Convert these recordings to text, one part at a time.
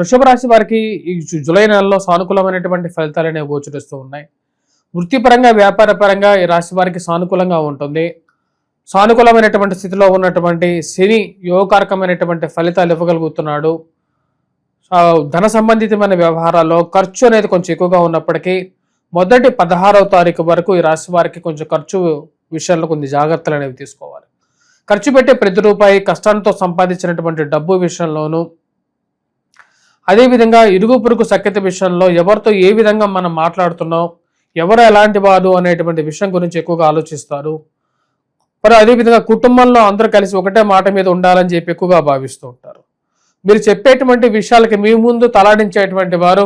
వృషభ రాశి వారికి ఈ జులై జూలై నెలలో సానుకూలమైనటువంటి ఫలితాలు అనేవి గోచరిస్తూ ఉన్నాయి. వృత్తిపరంగా వ్యాపారపరంగా ఈ రాశి వారికి సానుకూలంగా ఉంటుంది. సానుకూలమైనటువంటి స్థితిలో ఉన్నటువంటి శని యోగకారకమైనటువంటి ఫలితాలు ఇవ్వగలుగుతున్నాడు. ధన సంబంధితమైన వ్యవహారాల్లో ఖర్చు అనేది కొంచెం ఎక్కువగా ఉన్నప్పటికీ మొదటి పదహారవ తారీఖు వరకు ఈ రాశి వారికి కొంచెం ఖర్చు విషయంలో కొన్ని జాగ్రత్తలు అనేవి తీసుకోవాలి. ఖర్చు పెట్టే ప్రతి రూపాయి కష్టంతో సంపాదించినటువంటి డబ్బు విషయంలోనూ అదేవిధంగా ఇరుగు పొరుగు సఖ్యత విషయంలో ఎవరితో ఏ విధంగా మనం మాట్లాడుతున్నాం ఎవరు ఎలాంటి వారు అనేటువంటి విషయం గురించి ఎక్కువగా ఆలోచిస్తారు. మరి అదేవిధంగా కుటుంబంలో అందరూ కలిసి ఒకటే మాట మీద ఉండాలని చెప్పి ఎక్కువగా భావిస్తూ ఉంటారు. మీరు చెప్పేటువంటి విషయాలకి మీ ముందు తలాడించేటువంటి వారు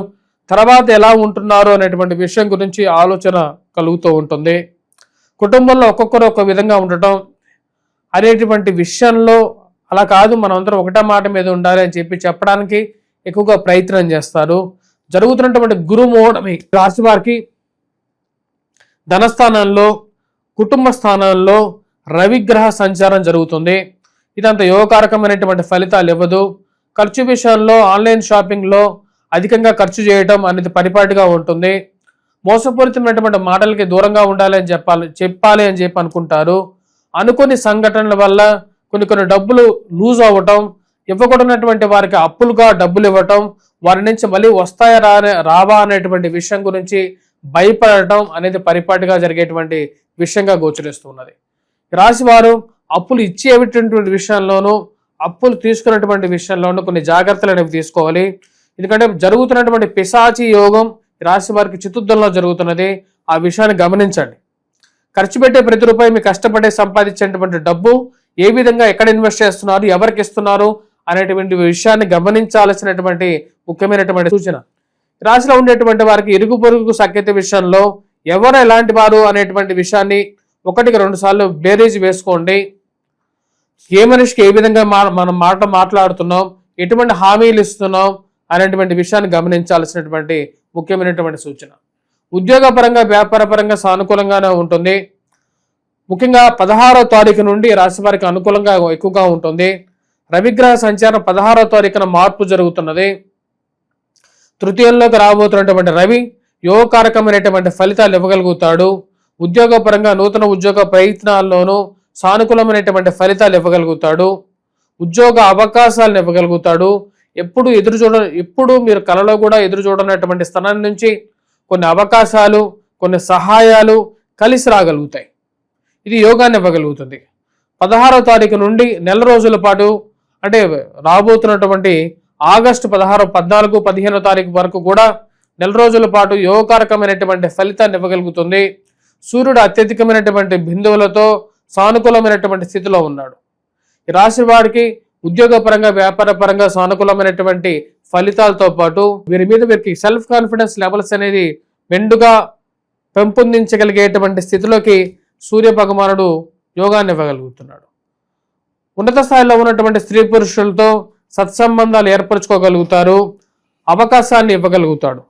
తర్వాత ఎలా ఉంటున్నారు అనేటువంటి విషయం గురించి ఆలోచన కలుగుతూ ఉంటుంది. కుటుంబంలో ఒక్కొక్కరు ఒక విధంగా ఉండటం అనేటువంటి విషయంలో అలా కాదు మనం అందరం ఒకటే మాట మీద ఉండాలి అని చెప్పి చెప్పడానికి ఎక్కువగా ప్రయత్నం చేస్తారు. జరుగుతున్నటువంటి గురుమోడమి రాశి వారికి ధనస్థానంలో కుటుంబ స్థానంలో రవిగ్రహ సంచారం జరుగుతుంది. ఇదంత యోగకారకమైనటువంటి ఫలితాలు ఇవ్వదు. ఖర్చు విషయంలో ఆన్లైన్ షాపింగ్లో అధికంగా ఖర్చు చేయటం అనేది పరిపాటిగా ఉంటుంది. మోసపూరితమైనటువంటి మాటలకి దూరంగా ఉండాలి అని చెప్పాలి చెప్పాలి అని చెప్పి అనుకుంటారు. అనుకోని సంఘటనల వల్ల కొన్ని కొన్ని డబ్బులు లూజ్ అవ్వటం ఇవ్వకూడనటువంటి వారికి అప్పులుగా డబ్బులు ఇవ్వటం వారి నుంచి మళ్ళీ వస్తాయా రా రావా అనేటువంటి విషయం గురించి భయపడటం అనేది పరిపాటిగా జరిగేటువంటి విషయంగా గోచరిస్తున్నది రాశివారు అప్పులు ఇచ్చేటువంటి విషయంలోనూ అప్పులు తీసుకున్నటువంటి విషయంలోనూ కొన్ని జాగ్రత్తలు అనేవి తీసుకోవాలి. ఎందుకంటే జరుగుతున్నటువంటి పిశాచి యోగం రాశి వారికి చతుర్థంలో జరుగుతున్నది. ఆ విషయాన్ని గమనించండి. ఖర్చు పెట్టే ప్రతి రూపాయి మీ కష్టపడే సంపాదించేటువంటి డబ్బు ఏ విధంగా ఎక్కడ ఇన్వెస్ట్ చేస్తున్నారు ఎవరికి ఇస్తున్నారు అనేటువంటి విషయాన్ని గమనించాల్సినటువంటి ముఖ్యమైనటువంటి సూచన. రాశిలో ఉండేటువంటి వారికి ఇరుగు పొరుగు సఖ్యత విషయంలో ఎవరు ఎలాంటి వారు అనేటువంటి విషయాన్ని ఒకటికి రెండు సార్లు బేరీజ్ వేసుకోండి. ఏ మనిషికి ఏ విధంగా మా- మనం మాట మాట్లాడుతున్నాం ఎటువంటి హామీలు ఇస్తున్నాం అనేటువంటి విషయాన్ని గమనించాల్సినటువంటి ముఖ్యమైనటువంటి సూచన. ఉద్యోగపరంగా వ్యాపారపరంగా సానుకూలంగానే ఉంటుంది. ముఖ్యంగా పదహారో తారీఖు నుండి రాశి వారికి అనుకూలంగా ఎక్కువగా ఉంటుంది. రవిగ్రహ సంచారం పదహారో తారీఖున మార్పు జరుగుతున్నది. తృతీయంలోకి రాబోతున్నటువంటి రవి యోగకారకమైనటువంటి ఫలితాలు ఇవ్వగలుగుతాడు. ఉద్యోగపరంగా నూతన ఉద్యోగ ప్రయత్నాల్లోనూ సానుకూలమైనటువంటి ఫలితాలు ఇవ్వగలుగుతాడు. ఉద్యోగ అవకాశాలను ఇవ్వగలుగుతాడు. ఎప్పుడు ఎదురు చూడ ఎప్పుడు మీరు కలలో కూడా ఎదురు చూడనటువంటి స్థానం నుంచి కొన్ని అవకాశాలు కొన్ని సహాయాలు కలిసి రాగలుగుతాయి. ఇది యోగాన్ని ఇవ్వగలుగుతుంది. పదహారో తారీఖు నుండి నెల రోజుల పాటు అంటే రాబోతున్నటువంటి ఆగస్టు పదహారు పద్నాలుగు పదిహేనో తారీఖు వరకు కూడా నెల రోజుల పాటు యోగకారకమైనటువంటి ఫలితాన్ని ఇవ్వగలుగుతుంది. సూర్యుడు అత్యధికమైనటువంటి బిందువులతో సానుకూలమైనటువంటి స్థితిలో ఉన్నాడు. ఈ రాశి వాడికి ఉద్యోగపరంగా వ్యాపారపరంగా సానుకూలమైనటువంటి ఫలితాలతో పాటు వీరి మీద వీరికి సెల్ఫ్ కాన్ఫిడెన్స్ లెవెల్స్ అనేది మెండుగా పెంపొందించగలిగేటువంటి స్థితిలోకి సూర్య భగవానుడు యోగాన్ని ఇవ్వగలుగుతున్నాడు. ఉన్నత స్థాయిలో ఉన్నటువంటి స్త్రీ పురుషులతో సత్సంబంధాలు ఏర్పరచుకోగలుగుతారు అవకాశాన్ని ఇవ్వగలుగుతాడు.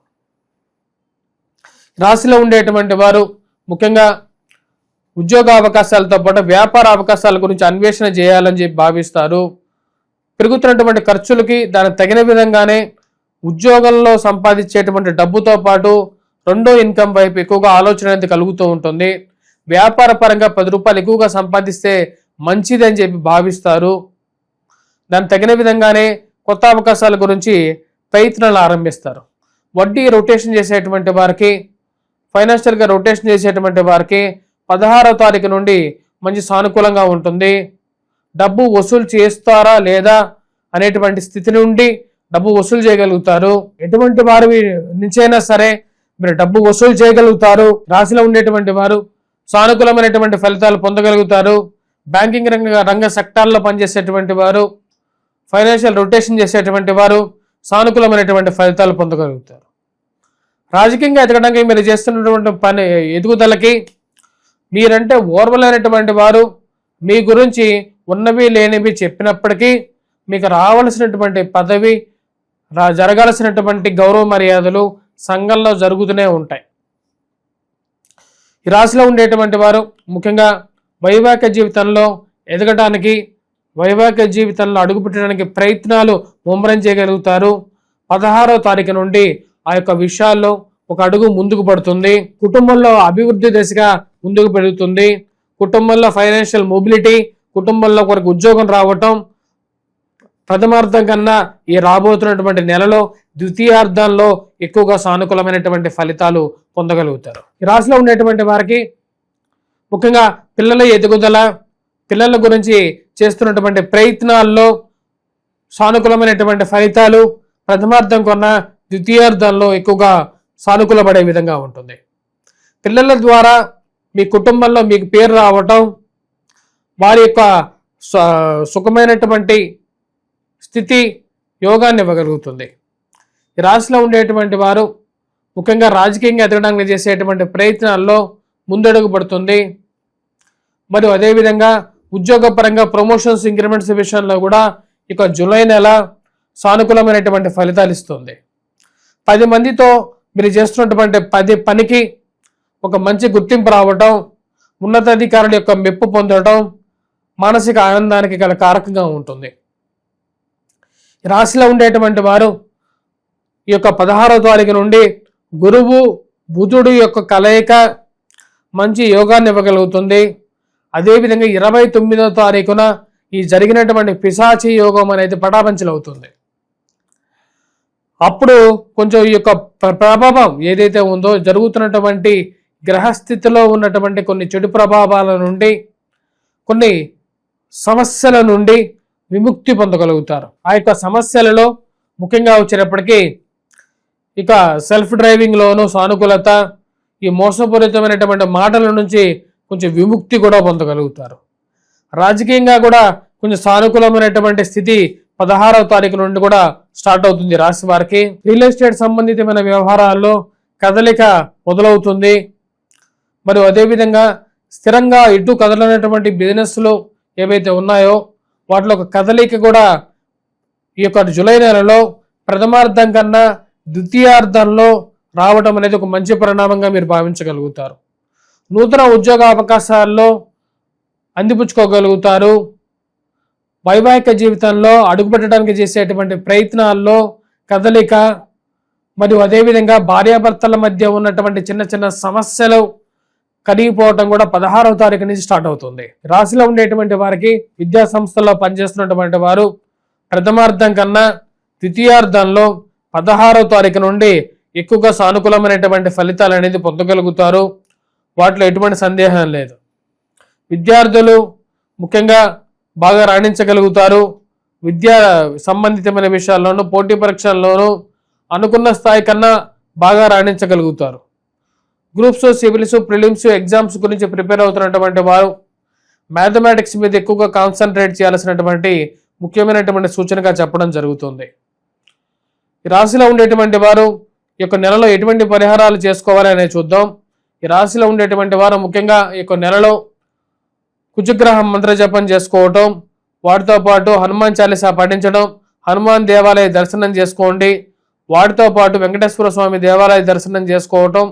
రాశిలో ఉండేటువంటి వారు ముఖ్యంగా ఉద్యోగ అవకాశాలతో పాటు వ్యాపార అవకాశాల గురించి అన్వేషణ చేయాలని చెప్పి భావిస్తారు. పెరుగుతున్నటువంటి ఖర్చులకి దానికి తగిన విధంగానే ఉద్యోగంలో సంపాదించేటువంటి డబ్బుతో పాటు రెండో ఇన్కమ్ వైపు ఎక్కువగా ఆలోచన అనేది కలుగుతూ ఉంటుంది. వ్యాపార పరంగా పది రూపాయలు ఎక్కువగా సంపాదిస్తే మంచిది అని చెప్పి భావిస్తారు. దాని తగిన విధంగానే కొత్త అవకాశాల గురించి ప్రయత్నాలు ఆరంభిస్తారు. వడ్డీ రొటేషన్ చేసేటువంటి వారికి ఫైనాన్షియల్గా రొటేషన్ చేసేటువంటి వారికి పదహారో తారీఖు నుండి మంచి సానుకూలంగా ఉంటుంది. డబ్బు వసూలు చేస్తారా లేదా అనేటువంటి స్థితి నుండి డబ్బు వసూలు చేయగలుగుతారు. ఎటువంటి వారి నుంచైనా సరే మీరు డబ్బు వసూలు చేయగలుగుతారు. రాశిలో ఉండేటువంటి వారు సానుకూలమైనటువంటి ఫలితాలు పొందగలుగుతారు. బ్యాంకింగ్ రంగ రంగ సెక్టార్లో పనిచేసేటువంటి వారు ఫైనాన్షియల్ రొటేషన్ చేసేటువంటి వారు సానుకూలమైనటువంటి ఫలితాలు పొందగలుగుతారు. రాజకీయంగా ఎదగడానికి మీరు చేస్తున్నటువంటి పని ఎదుగుదలకి మీరంటే ఓర్వలేనటువంటి వారు మీ గురించి ఉన్నవి లేనివి చెప్పినప్పటికీ మీకు రావలసినటువంటి పదవి రా జరగాల్సినటువంటి గౌరవ మర్యాదలు సంఘంలో జరుగుతూనే ఉంటాయి. ఈ రాశిలో ఉండేటువంటి వారు ముఖ్యంగా వైవాహిక జీవితంలో ఎదగడానికి వైవాహిక జీవితంలో అడుగుపెట్టడానికి ప్రయత్నాలు ముమ్మరం చేయగలుగుతారు. పదహారో తారీఖు నుండి ఆ యొక్క విషయాల్లో ఒక అడుగు ముందుకు పడుతుంది. కుటుంబంలో అభివృద్ధి దశగా ముందుకు పెరుగుతుంది. కుటుంబంలో ఫైనాన్షియల్ మొబిలిటీ కుటుంబంలో ఒకరికి ఉద్యోగం రావటం ప్రథమార్థం కన్నా ఈ రాబోతున్నటువంటి నెలలో ద్వితీయార్థంలో ఎక్కువగా సానుకూలమైనటువంటి ఫలితాలు పొందగలుగుతారు. ఈ రాశిలో ఉండేటువంటి వారికి ముఖ్యంగా పిల్లల ఎదుగుదల పిల్లల గురించి చేస్తున్నటువంటి ప్రయత్నాల్లో సానుకూలమైనటువంటి ఫలితాలు ప్రథమార్థం కొన్న ద్వితీయార్థంలో ఎక్కువగా సానుకూలపడే విధంగా ఉంటుంది. పిల్లల ద్వారా మీ కుటుంబంలో మీకు పేరు రావటం వారి యొక్క స- సుఖమైనటువంటి స్థితి యోగాన్ని ఇవ్వగలుగుతుంది. ఈ రాశిలో ఉండేటువంటి వారు ముఖ్యంగా రాజకీయంగా ఎదగడానికి చేసేటువంటి ప్రయత్నాల్లో ముందడుగు పడుతుంది. మరియు అదేవిధంగా ఉద్యోగపరంగా ప్రమోషన్స్ ఇంక్రిమెంట్స్ విషయంలో కూడా ఇక జూలై నెల సానుకూలమైనటువంటి ఫలితాలు ఇస్తుంది. పది మందితో మీరు చేస్తున్నటువంటి పది పనికి ఒక మంచి గుర్తింపు రావటం ఉన్నతాధికారుల యొక్క మెప్పు పొందడం మానసిక ఆనందానికి గల కారకంగా ఉంటుంది. ఈ రాశిలో ఉండేటువంటి వారు ఈ యొక్క పదహారవ తారీఖు నుండి గురువు బుధుడు యొక్క కలయిక మంచి యోగాన్ని ఇవ్వగలుగుతుంది. అదేవిధంగా ఇరవై తొమ్మిదవ తారీఖున ఈ జరిగినటువంటి పిశాచి యోగం అనేది పటాపంచలవుతుంది. అప్పుడు కొంచెం ఈ యొక్క ప్రభావం ఏదైతే ఉందో జరుగుతున్నటువంటి గ్రహస్థితిలో ఉన్నటువంటి కొన్ని చెడు ప్రభావాల నుండి కొన్ని సమస్యల నుండి విముక్తి పొందగలుగుతారు. ఆ యొక్క సమస్యలలో ముఖ్యంగా వచ్చినప్పటికీ ఇక సెల్ఫ్ డ్రైవింగ్లోను సానుకూలత ఈ మోసపూరితమైనటువంటి మాటల నుంచి కొంచెం విముక్తి కూడా పొందగలుగుతారు. రాజకీయంగా కూడా కొంచెం సానుకూలమైనటువంటి స్థితి పదహారవ తారీఖు నుండి కూడా స్టార్ట్ అవుతుంది రాశి వారికి. రియల్ ఎస్టేట్ సంబంధితమైన వ్యవహారాల్లో కదలిక మొదలవుతుంది. మరియు అదేవిధంగా స్థిరంగా ఇటు కదలనటువంటి బిజినెస్లు ఏవైతే ఉన్నాయో వాటిలో ఒక కదలిక కూడా ఈ యొక్క జూలై నెలలో ప్రథమార్థం కన్నా ద్వితీయార్థంలో రావడం అనేది ఒక మంచి పరిణామంగా మీరు భావించగలుగుతారు. నూతన ఉద్యోగ అవకాశాల్లో అందిపుచ్చుకోగలుగుతారు. వైవాహిక జీవితంలో అడుగుపెట్టడానికి చేసేటువంటి ప్రయత్నాల్లో కదలిక మరియు అదేవిధంగా భార్యాభర్తల మధ్య ఉన్నటువంటి చిన్న చిన్న సమస్యలు కరిగిపోవటం కూడా పదహారవ తారీఖు నుంచి స్టార్ట్ అవుతుంది. రాశిలో ఉండేటువంటి వారికి విద్యా సంస్థల్లో పనిచేస్తున్నటువంటి వారు ప్రథమార్థం కన్నా ద్వితీయార్థంలో పదహారవ తారీఖు నుండి ఎక్కువగా సానుకూలమైనటువంటి ఫలితాలు అనేది పొందగలుగుతారు. వాటిలో ఎటువంటి సందేహం లేదు. విద్యార్థులు ముఖ్యంగా బాగా రాణించగలుగుతారు. విద్యా సంబంధితమైన విషయాల్లోనూ పోటీ పరీక్షల్లోనూ అనుకున్న స్థాయి కన్నా బాగా రాణించగలుగుతారు. గ్రూప్స్ సివిల్స్ ప్రిలిమ్స్ ఎగ్జామ్స్ గురించి ప్రిపేర్ అవుతున్నటువంటి వారు మ్యాథమెటిక్స్ మీద ఎక్కువగా కాన్సన్ట్రేట్ చేయాల్సినటువంటి ముఖ్యమైనటువంటి సూచనగా చెప్పడం జరుగుతుంది. రాశిలో ఉండేటువంటి వారు ఈ యొక్క నెలలో ఎటువంటి పరిహారాలు చేసుకోవాలి అనేది చూద్దాం. ఈ రాశిలో ఉండేటువంటి వారు ముఖ్యంగా ఈ యొక్క నెలలో కుజగ్రహం మంత్రజపం చేసుకోవటం వాటితో పాటు హనుమాన్ చాలీసా పఠించడం హనుమాన్ దేవాలయ దర్శనం చేసుకోండి వాటితో పాటు వెంకటేశ్వర స్వామి దేవాలయ దర్శనం చేసుకోవటం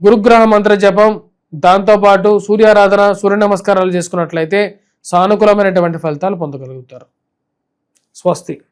గురుగ్రహ మంత్ర జపం దాంతోపాటు సూర్యారాధన సూర్య నమస్కారాలు చేసుకున్నట్లయితే సానుకూలమైనటువంటి ఫలితాలు పొందగలుగుతారు. స్వస్తి.